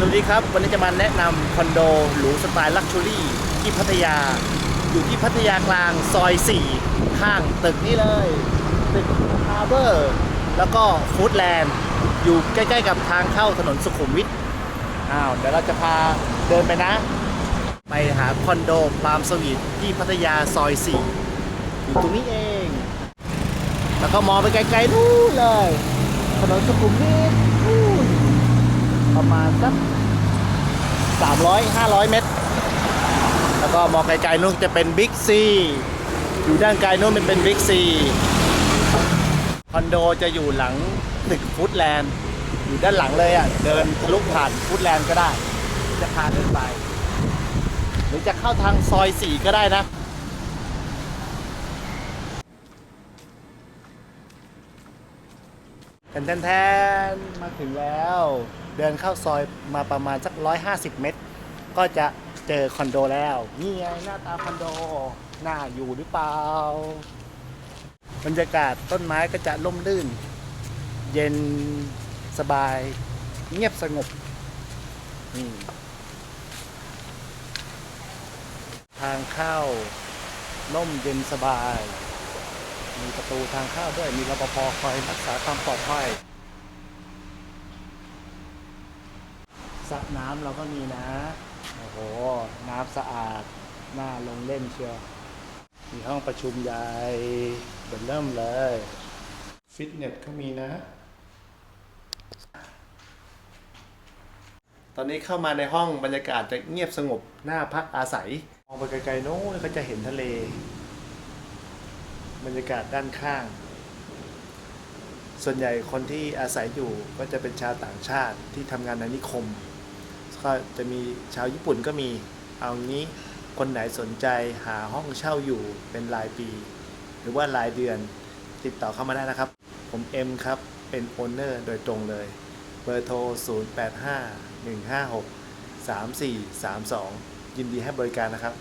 สวัสดีครับ วันนี้จะมาแนะนำคอนโดหรูสไตล์ลักชัวรี่ที่พัทยา อยู่ที่พัทยากลางซอย 4 ข้างตึกนี้เลย ตึกฮาร์เบอร์แล้วก็ฟู้ดแลนด์อยู่ใกล้ๆกับทางเข้าถนนสุขุมวิทอ้าวเดี๋ยวเราจะพาเดินไปนะ ไปหาคอนโดปามสวีทที่พัทยาซอย 4 อยู่ตรงนี้เอง แล้วก็มองไปไกลๆนู่นเลย ถนนสุขุมวิทนู่น ประมาณสัก300 500เมตร แล้วก็มองไกลๆนู่นจะเป็นบิ๊กซีอยู่ด้านไกลนู่นมันเป็นบิ๊กซีคอนโดจะอยู่หลังตึกฟูดแลนด์อยู่ด้านหลังเลยอะเดินทะลุผ่านฟูดแลนด์ก็ได้ จะพาเดินไป หรือจะเข้าทางซอย4ก็ได้นะ แทนแทนมาถึงแล้ว เดินเข้าซอยมาประมาณสัก 150 เมตร ก็จะเจอคอนโดแล้ว นี่ไงหน้าตาคอนโดน่าอยู่หรือเปล่า บรรยากาศต้นไม้ก็จะร่มรื่น เย็นสบาย เงียบสงบทางเข้าร่มเย็นสบาย ประตูทางเข้าด้วยมีรปภคอยรักษาความปลอดภัยสระน้ำเราก็มีนะ โอ้โห น้ำสะอาด น่าลงเล่นเชียว มีห้องประชุมใหญ่เดินเริ่มเลย ฟิตเนสก็มีนะ ตอนนี้เข้ามาในห้องบรรยากาศจะเงียบสงบ น่าพักอาศัย มองไปไกลๆโน้นก็จะเห็นทะเล บรรยากาศด้านข้าง ส่วนใหญ่คนที่อาศัยอยู่ก็จะเป็นชาวต่างชาติที่ทำงานในนิคม ก็จะมีชาวญี่ปุ่นก็มี เอางี้คนไหนสนใจหาห้องเช่าอยู่เป็นรายปี หรือว่ารายเดือนติดต่อเข้ามาได้นะครับ ผมเอ็มครับ เป็นโอนเนอร์โดยตรงเลย เบอร์โทร 085 156 3432 ยินดีให้บริการนะครับ